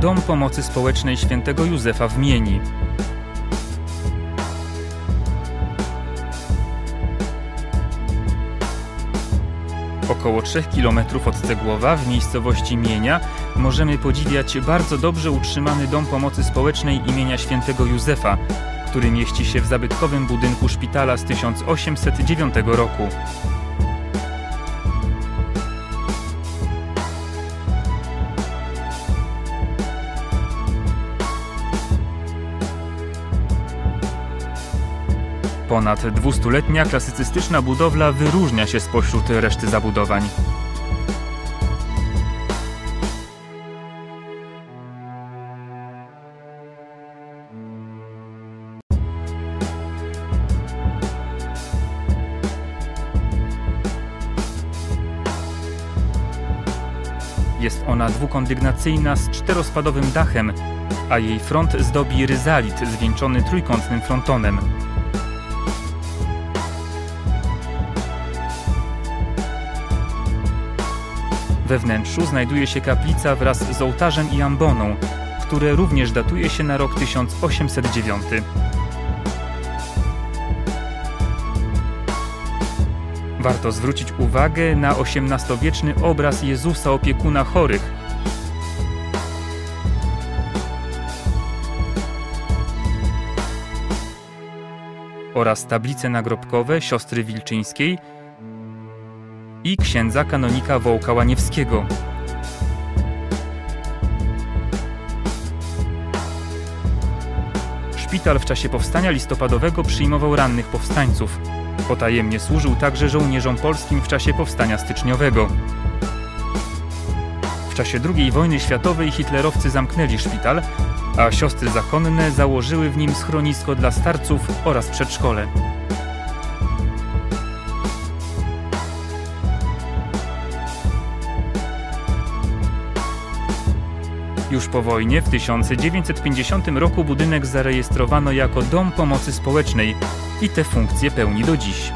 Dom Pomocy Społecznej Świętego Józefa w Mieni. Około 3 km od Cegłowa, w miejscowości Mienia, możemy podziwiać bardzo dobrze utrzymany Dom Pomocy Społecznej imienia Świętego Józefa, który mieści się w zabytkowym budynku szpitala z 1809 roku. Ponad dwustuletnia klasycystyczna budowla wyróżnia się spośród reszty zabudowań. Jest ona dwukondygnacyjna z czterospadowym dachem, a jej front zdobi ryzalit zwieńczony trójkątnym frontonem. We wnętrzu znajduje się kaplica wraz z ołtarzem i amboną, które również datuje się na rok 1809. Warto zwrócić uwagę na XVIII-wieczny obraz Jezusa opiekuna chorych. oraz tablice nagrobkowe siostry Wilczyńskiej i księdza kanonika Wołka Łaniewskiego. Szpital w czasie powstania listopadowego przyjmował rannych powstańców. Potajemnie służył także żołnierzom polskim w czasie powstania styczniowego. W czasie II wojny światowej hitlerowcy zamknęli szpital, a siostry zakonne założyły w nim schronisko dla starców oraz przedszkole. Już po wojnie w 1950 roku budynek zarejestrowano jako Dom Pomocy Społecznej i te funkcje pełni do dziś.